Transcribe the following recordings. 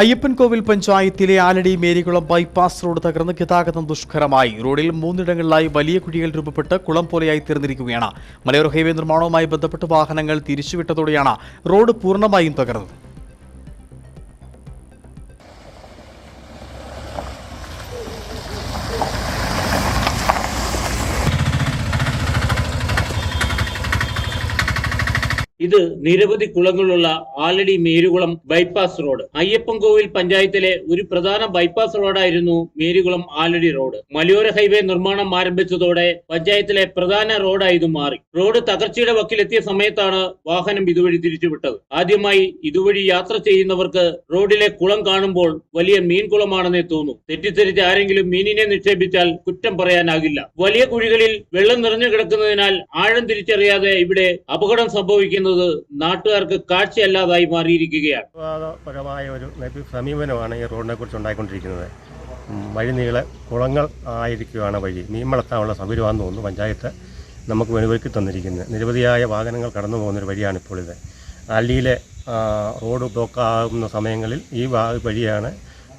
അയ്യപ്പൻകോവിൽ പഞ്ചായത്തിലെ Aladi Marykulam bypass road തകർന്ന് ഗതാഗതം ദുഷ്കരമായി. റോഡിൽ മൂന്നിടങ്ങളിലായി വലിയ കുഴികൾ രൂപപ്പെട്ട് കുളം പോലെയായി തീർന്നിരിക്കുകയാണ്. മലയോര ഹൈവേ നിർമ്മാണവുമായി ബന്ധപ്പെട്ട് വാഹനങ്ങൾ തിരിച്ചുവിട്ടതോടെയാണ് റോഡ് പൂർണമായും തകർന്നത്. ഇത് നിരവധി കുളങ്ങളുള്ള ആലടി മേരുകുളം ബൈപ്പാസ് റോഡ് അയ്യപ്പൻകോവിൽ പഞ്ചായത്തിലെ ഒരു പ്രധാന ബൈപ്പാസ് റോഡായിരുന്നു മേരുകുളം ആലടി റോഡ് മലയോര ഹൈവേ നിർമ്മാണം ആരംഭിച്ചതോടെ പഞ്ചായത്തിലെ പ്രധാന റോഡായി ഇത് മാറി. റോഡ് തകർച്ചയുടെ വക്കിലെത്തിയ സമയത്താണ് വാഹനം ഇതുവഴി തിരിച്ചുവിട്ടത്. ആദ്യമായി ഇതുവഴി യാത്ര ചെയ്യുന്നവർക്ക് റോഡിലെ കുളം കാണുമ്പോൾ വലിയ മീൻകുളമാണെന്നേ തോന്നും. തെറ്റിദ്ധരിച്ച് ആരെങ്കിലും മീനിനെ നിക്ഷേപിച്ചാൽ കുറ്റം പറയാനാകില്ല. വലിയ കുഴികളിൽ വെള്ളം നിറഞ്ഞു കിടക്കുന്നതിനാൽ ആഴം തിരിച്ചറിയാതെ ഇവിടെ അപകടം സംഭവിക്കുന്നത് നാട്ടുകാർക്ക് കാഴ്ചയല്ലാതായി മാറിയിരിക്കുകയാണ്. പരമായ ഒരു സമീപനമാണ് ഈ റോഡിനെ കുറിച്ച് ഉണ്ടായിക്കൊണ്ടിരിക്കുന്നത്. വഴി നീളെ കുളങ്ങൾ ആയിരിക്കുകയാണ് വഴി. മീൻ വളർത്താനുള്ള സൗകര്യമാണെന്ന് തോന്നുന്നു പഞ്ചായത്ത് നമുക്ക് വെളിവെക്കി തന്നിരിക്കുന്നത്. നിരവധിയായ വാഹനങ്ങൾ കടന്നു പോകുന്നൊരു വഴിയാണ് ഇപ്പോൾ ഇത്. അല്ലിയിലെ റോഡ് ബ്ലോക്ക് ആകുന്ന സമയങ്ങളിൽ ഈ വഴിയാണ്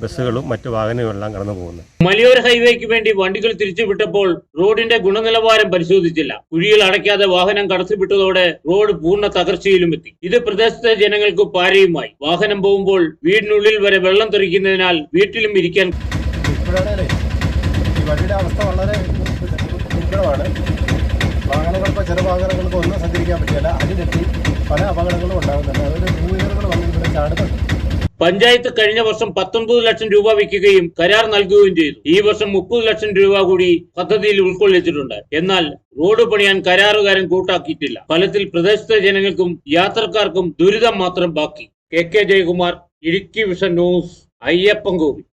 ബസ്സുകളും മറ്റു വാഹനങ്ങളും എല്ലാം കടന്നു പോകുന്നത് മലയോര ഹൈവേക്ക് വേണ്ടി വണ്ടികൾ തിരിച്ചുവിട്ടപ്പോൾ റോഡിന്റെ ഗുണനിലവാരം പരിശോധിച്ചില്ല. കുഴികൾ അടയ്ക്കാതെ വാഹനം കടത്തിവിട്ടതോടെ റോഡ് പൂർണ തകർച്ചയിലും എത്തി. ഇത് പ്രദേശത്തെ ജനങ്ങൾക്ക് പാരയുമായി. വാഹനം പോകുമ്പോൾ വീടിനുള്ളിൽ വരെ വെള്ളം തെറിക്കുന്നതിനാൽ വീട്ടിലും ഇരിക്കാൻ വഴിയുടെ അവസ്ഥ വളരെ ദുർഘടമാണ് വാഹനങ്ങൾക്ക് ചില വാഹനങ്ങൾക്ക് ഒന്നും സഞ്ചരിക്കാൻ പറ്റില്ല. അതിനെത്തി പല അപകടങ്ങളും ഉണ്ടാകുന്നുണ്ട്. അതൊരു പഞ്ചായത്ത് കഴിഞ്ഞ വർഷം പത്തൊൻപത് ലക്ഷം രൂപ വയ്ക്കുകയും കരാർ നൽകുകയും ചെയ്തു. ഈ വർഷം മുപ്പത് ലക്ഷം രൂപ കൂടി പദ്ധതിയിൽ ഉൾക്കൊള്ളിച്ചിട്ടുണ്ട്. എന്നാൽ റോഡ് പണിയാൻ കരാറുകാരൻ കൂട്ടാക്കിയിട്ടില്ല. ഫലത്തിൽ പ്രദേശത്തെ ജനങ്ങൾക്കും യാത്രക്കാർക്കും ദുരിതം മാത്രം ബാക്കി. K K Jayakumar Idukki vision news Ayyappankovil